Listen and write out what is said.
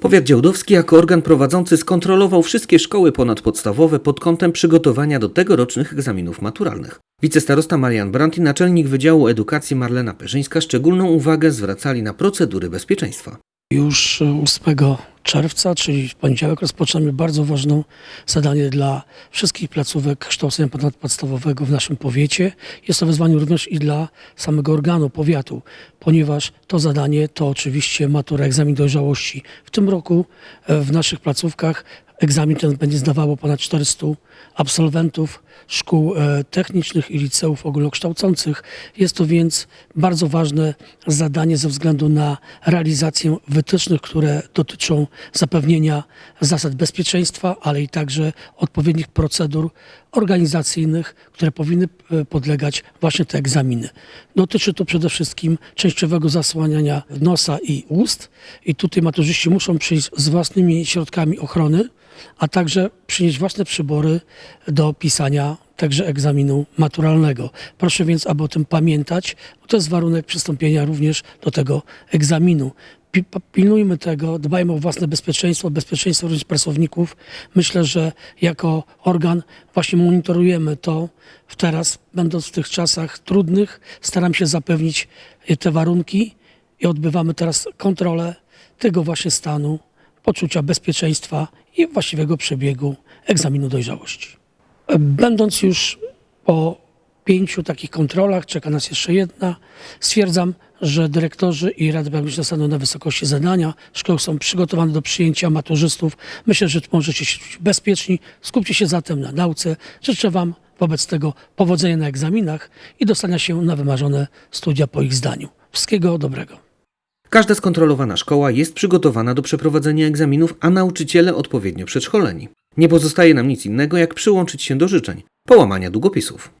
Powiat działdowski jako organ prowadzący skontrolował wszystkie szkoły ponadpodstawowe pod kątem przygotowania do tegorocznych egzaminów maturalnych. Wicestarosta Marian Brandt i naczelnik Wydziału Edukacji Marlena Perzyńska szczególną uwagę zwracali na procedury bezpieczeństwa. Już 8 czerwca, czyli w poniedziałek, rozpoczynamy bardzo ważne zadanie dla wszystkich placówek kształcenia ponadpodstawowego w naszym powiecie. Jest to wyzwanie również i dla samego organu powiatu, ponieważ to zadanie to oczywiście matura, egzamin dojrzałości. W tym roku e, w naszych placówkach egzamin ten będzie zdawało ponad 400 absolwentów szkół e, technicznych i liceów ogólnokształcących. Jest to więc bardzo ważne zadanie ze względu na realizację wytycznych, które dotyczą zapewnienia zasad bezpieczeństwa, ale i także odpowiednich procedur organizacyjnych, które powinny e, podlegać właśnie te egzaminy. Dotyczy to przede wszystkim częściowego zasłaniania nosa i ust i tutaj maturzyści muszą przyjść z własnymi środkami ochrony, a także przynieść własne przybory do pisania także egzaminu maturalnego. Proszę więc, aby o tym pamiętać, bo to jest warunek przystąpienia również do tego egzaminu. Pilnujmy tego, dbajmy o własne bezpieczeństwo, bezpieczeństwo również pracowników. Myślę, że jako organ właśnie monitorujemy to teraz, będąc w tych czasach trudnych, staram się zapewnić te warunki i odbywamy teraz kontrolę tego właśnie stanu, poczucia bezpieczeństwa i właściwego przebiegu egzaminu dojrzałości. Będąc już po pięciu takich kontrolach, czeka nas jeszcze jedna, stwierdzam, że dyrektorzy i Rady Pedagogiczne staną na wysokości zadania. Szkoły są przygotowane do przyjęcia maturzystów. Myślę, że możecie się czuć bezpieczni. Skupcie się zatem na nauce. Życzę Wam wobec tego powodzenia na egzaminach i dostania się na wymarzone studia po ich zdaniu. Wszystkiego dobrego. Każda skontrolowana szkoła jest przygotowana do przeprowadzenia egzaminów, a nauczyciele odpowiednio przedszkoleni. Nie pozostaje nam nic innego, jak przyłączyć się do życzeń połamania długopisów.